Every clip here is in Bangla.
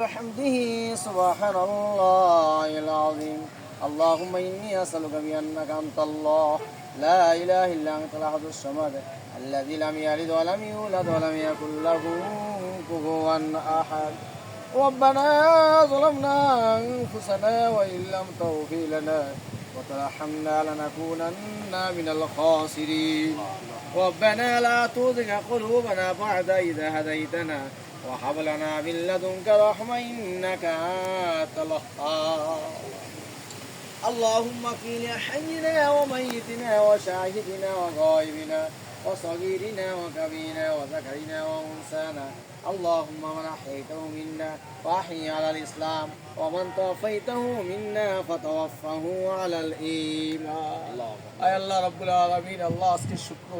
بحمده سبحان الله العظيم اللهم إني أسألك بأنك أنت الله لا إله إلا أنت الأحد الصمد الذي لم يلد ولم يولد ولم يكن له كفوا أحد ربنا ظلمنا أنفسنا وإن لم تغفر لنا وترحمنا لنكونن من الخاسرين ربنا لا تزغ قلوبنا بعد إذا هديتنا وهب لنا من لدنك رحمة إنك أنت الوهاب. اللهم اكفنا حينا وميتنا وشاهدنا وغائبنا وصغيرنا وكبيرنا وذكرنا وأنثانا. اللهم من أحييته منا فأحي على الإسلام ومن توفيته منا فتوفه على الإيمان. أي الله رب العالمين الله أسكي الشكر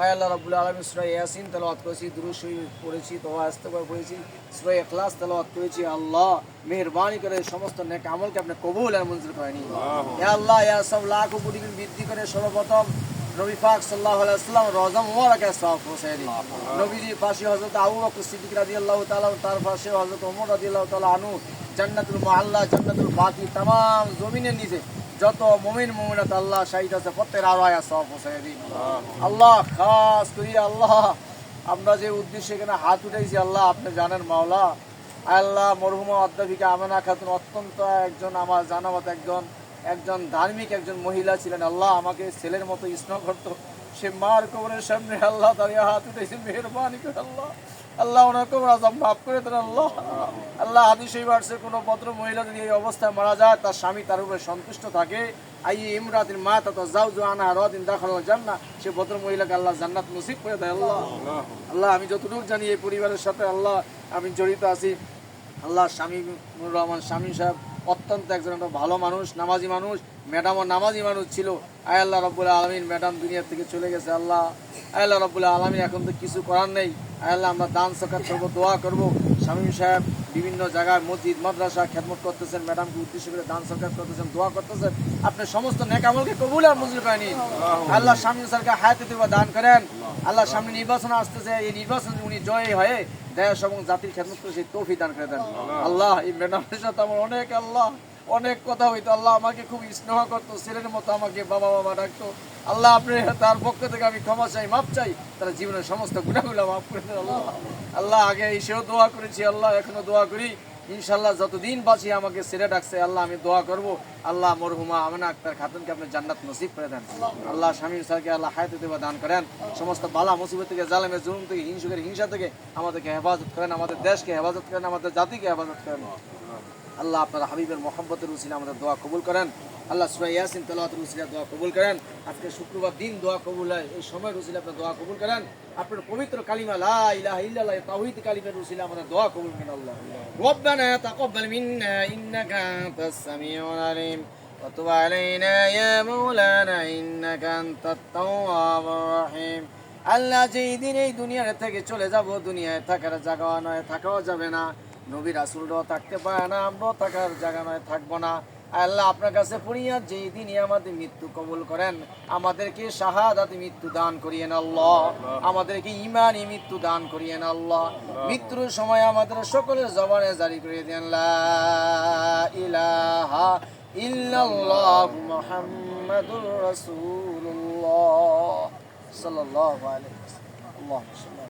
আয় আল্লাহ রাব্বুল আলামিন সূরা ইয়াসিন তেলাওয়াত করেছি দুরূদ শরীফ পড়েছি দোয়া ইস্তেগফার পড়েছি সূরা ইখলাস তেলাওয়াত করেছি আল্লাহ মেহেরবানি করে সমস্ত নেক আমলকে আপনি কবুল আর মঞ্জুর করে নিন ইয়া আল্লাহ ইয়া সব লাখ কোটি গুণ বৃদ্ধি করে সর্বপ্রথম নবী পাক সাল্লাল্লাহু আলাইহি ওয়াসাল্লাম রওজা মুবারাকে সওয়াব পৌঁছে দিন নবীজির পাশে হযরত আবু বকর সিদ্দিক রাদিয়াল্লাহু তাআলা তার পাশে হযরত ওমর রাদিয়াল্লাহু তাআলা আনহু জান্নাতুল মুআল্লা জান্নাতুল বাকি तमाम জমিনের নিচে যত মুমিন মুমিনাত আল্লাহ শাহিদ আছে প্রত্যেক আওয়াজ সব আল্লাহ, খাস করি আল্লাহ। আমরা যে উদ্দেশ্যে এখানে হাত উঠাইছি, আল্লাহ, আপনি জানেন মাওলা। আল্লাহ, মরহুমা অধ্যাপিকা আমেনা খাতুন অত্যন্ত একজন আমার জানামত একজন একজন ধার্মিক একজন মহিলা ছিলেন। আল্লাহ, আমাকে ছেলের মতো স্নেহ করতো সে মার কবরের সামনে আল্লাহ দাঁড়িয়ে হাত উঠেছে মেহরবানি করে আল্লাহ। আল্লাহ ওনার কবর আজম মাফ করে দেন, আল্লাহ। আল্লাহ এই বার্ষে কোনো ভদ্র মহিলা যদি এই অবস্থায় মারা যায়, তার স্বামী তার উপরে সন্তুষ্ট থাকে। আই ইমরাতিন মা তত যাও জো আনা রদিন দেখানো জান্না সে ভদ্র মহিলাকে আল্লাহ জান্নাত নসিব করে দেয়, আল্লাহ। আল্লাহ, আমি যতটুকু জানি এই পরিবারের সাথে, আল্লাহ, আমি জড়িত আছি। আল্লাহ, স্বামী রহমান, স্বামী সাহেব অত্যন্ত একজন একটা ভালো মানুষ, নামাজি মানুষ ম্যাডামও নামাজি মানুষ ছিল। আয় আল্লাহ রব্বুল আলমিন, ম্যাডাম দুনিয়ার থেকে চলে গেছে, আল্লাহ। আয় আল্লাহ রব্বুল আলমিন, এখন তো কিছু করার নেই। আল্লাহ আমরা দান সকাত করব দোয়া করব। স্বামী সাহেব বিভিন্ন জায়গায় মসজিদ মাদ্রাসা খেদমত করতেছেন ম্যাডামকে উদ্দেশ্য করে দান সরকার করতেছেন দোয়া করতেছেন। আপনি সমস্ত নেকামলকে কবুল আর মঞ্জুর করে নিন। আল্লাহ স্বামী সরকার হায়াতে দেওয়া দান করেন। আল্লাহ সামনে নির্বাচন আসতেছে এই নির্বাচন উনি জয় হয়ে দেশ এবং জাতির খেদমত করে সেই তৌফি দান করে দেন। আল্লাহ এই ম্যাডামের সাথে আমার অনেক আল্লাহ। অনেক কথা হইতো। আল্লাহ আমাকে খুব স্নেহ করতো, ছেলের মতো আমাকে বাবা বাবা ডাকতো। আল্লাহ আপনি তার পক্ষ থেকে আমি ক্ষমা চাই মাপ চাই। তার জীবনের সমস্ত গুণাগুলো মাফ করে দেন আল্লাহ। আল্লাহ আগে এসেও দোয়া করেছি, আল্লাহ এখনও দোয়া করি। ইনশাল্লাহ যতদিন বাঁচি আমাকে ছেড়ে ডাকছে, আল্লাহ আমি দোয়া করব। আল্লাহ মরহুমা আমিনা আক্তার খাতুনকে আপনি জান্নাত নসিব করে দেন। আল্লাহ স্বামী স্যারকে আল্লাহ হায়াতে দেবা দান করেন। সমস্ত বালা মুসিবত থেকে জালেমের জুলুম থেকে, হিংসুকের হিংসা থেকে আমাদেরকে হেফাজত করেন, আমাদের দেশকে হেফাজত করেন, আমাদের জাতিকে হেফাজত করেন। আল্লাহ আপনার হাবিবের মোহাম্মতের উসিলে আমাদের দোয়া কবুল করেন আল্লাহ সুরাই ইয়াসিন তেলাওয়াতের উসিলে দোয়া কবুল করেন আজকে শুক্রবার দিন দোয়া কবুল হয় এই সময়ের উসিলে আপনার দোয়া কবুল করেন আপনার পবিত্র কালিমা লা ইলাহা ইল্লাল্লাহ তাওহীদ কালিমার উসিলে আমাদের দোয়া কবুল করেন আল্লাহ ربنا تقبل منا انك انت السميع العليم وتب علينا يا مولانا انك انت التواب الرحيم আল্লাহ যেই দিন এই দুনিয়া থেকে চলে যাব দুনিয়ায় থাকার জায়গা নয় থাকাও যাবে না নবী রাসুলরাও থাকতে পারে না, আমরাও থাকার জায়গা নয়, থাকব না। আল্লাহ আপনার কাছে পড়িয়া যেই দিনই আমাদের মৃত্যু কবুল করেন, আমাদেরকে শাহাদাত মৃত্যু দান করিয়েন আল্লাহ। আমাদেরকে ইমানি মৃত্যু দান করিয়েন আল্লাহ। মৃত্যুর সময় আমাদের সকলের জবানে জারি করে দেন ইলাহা ইল্লাল্লাহ মুহাম্মাদুর রাসূলুল্লাহ